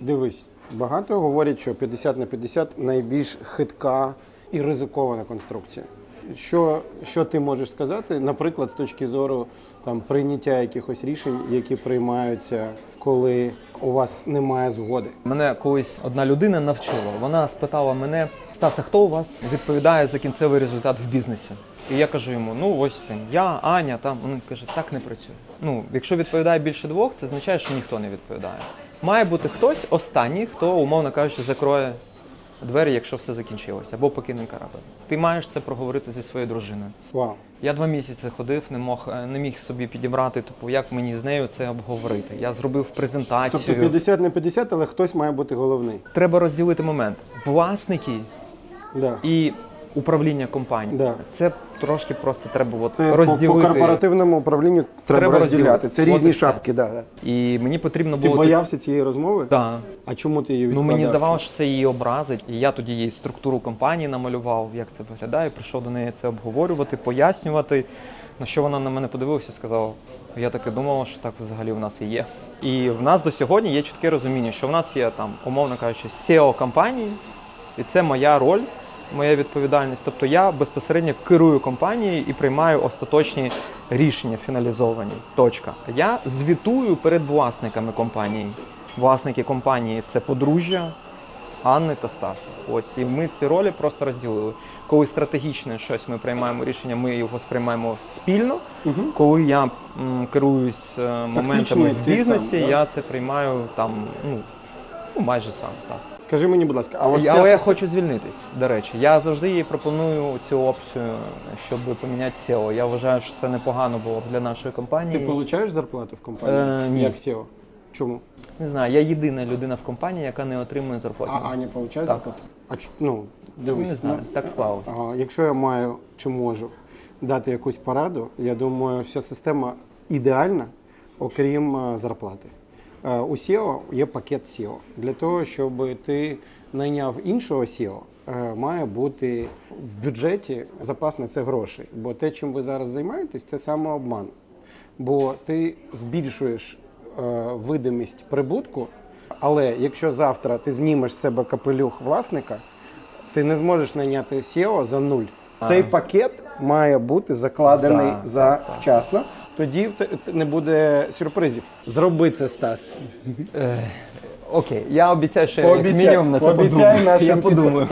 Дивись, багато говорять, що 50 на 50 найбільш хитка і ризикована конструкція. Що, що ти можеш сказати, наприклад, з точки зору там, прийняття якихось рішень, які приймаються, коли у вас немає згоди? Мене колись одна людина навчила. Вона спитала мене: Стаса, хто у вас відповідає за кінцевий результат в бізнесі? І я кажу йому: ну ось там, я, Аня, там. Він каже, так не працює. Ну, якщо відповідає більше двох, це означає, що ніхто не відповідає. Має бути хтось останній, хто, умовно кажучи, закроє двері, якщо все закінчилося, або покине корабль. Ти маєш це проговорити зі своєю дружиною. Вау. Я два місяці ходив, не мог е, не міг собі підібрати, типу, як мені з нею це обговорити. Я зробив презентацію. Тобто 50 на 50, але хтось має бути головний. Треба розділити момент. Власники Да. і управління компанією. Да. Це трошки просто треба от Це розділити. по корпоративному управлінню треба, Треба розділяти. Це різні шапки. Да. І мені потрібно Ти було боявся цієї розмови? Да. А чому ти її Ну відкладав? мені здавалося, що це її образить. І я тоді їй структуру компанії намалював, як це виглядає. Прийшов до неї це обговорювати, пояснювати. На що вона на мене подивилася і сказала: я таки думала, що так взагалі в нас і є. І в нас до сьогодні є чітке розуміння, що в нас є там, умовно кажучи, SEO компанії, і це моя роль, моя відповідальність. Тобто я безпосередньо керую компанією і приймаю остаточні рішення фіналізовані. Точка. Я звітую перед власниками компанії. Власники компанії це подружжя. Анни та Стаса. Ось і ми ці ролі просто розділили. Коли стратегічне щось ми приймаємо рішення, ми його сприймаємо спільно. Мгм. Коли я м, керуюсь е, моментами в бізнесі, сам, да? я це приймаю там ну, ну майже сам. Так. Скажи мені, будь ласка, а от Але я система- хочу звільнитись. До речі, я завжди їй пропоную цю опцію, щоб поміняти SEO. Я вважаю, що це непогано було б для нашої компанії. Ти получаєш зарплату в компанії? Е, ні. Як SEO? Чому? Не знаю, я єдина людина в компанії, яка не отримує зарплату. А Аня получає Так. зарплату? А ч- ну, дивись. Не знаю, ну, так склалося. Ага, якщо я маю чи можу дати якусь пораду, я думаю, вся система ідеальна, окрім е, зарплати. Е, У SEO є пакет SEO. Для того, щоб ти найняв іншого SEO, е, має бути в бюджеті запас на це грошей. Бо те, чим ви зараз займаєтесь, це самообман. Бо ти збільшуєш е, видимість прибутку, але якщо завтра ти знімеш з себе капелюх власника, ти не зможеш найняти SEO за нуль. Цей пакет має бути закладений Так, завчасно. Тоді в те- не буде сюрпризів. Зроби це, Стас. Е, окей, я обіцяю, що я як мінімум на це пообіцяй подумаю. Я подумаю.